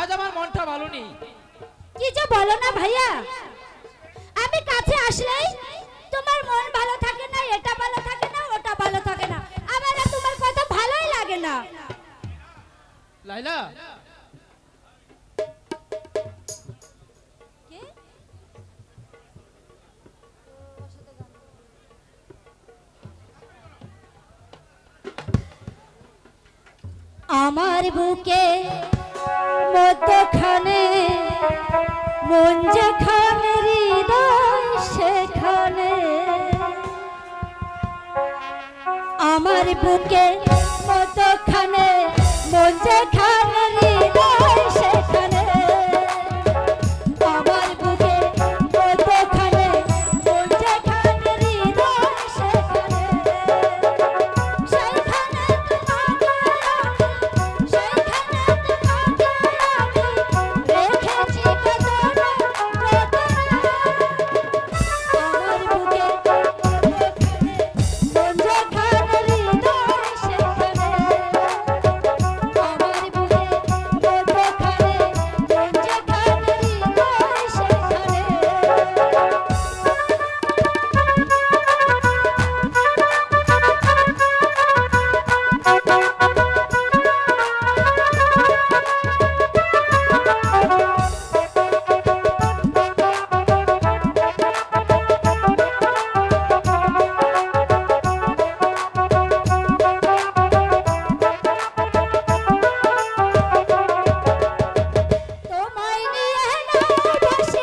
আজ আমার মনটা ভালো নেই। কি যে বলো না ভাইয়া? আমি কাছে আসলেই তোমার মন ভালো থাকে না এটা ভালো থাকে না ওটা ভালো থাকে না। আমার তোমার কথা ভালোই লাগে না। লাইলা। আমার বুকে মধ্যখানে মন যেখানে হৃদয় সেখানে। আমার বুকে মতখানে মন যেখানে ভালোবাসি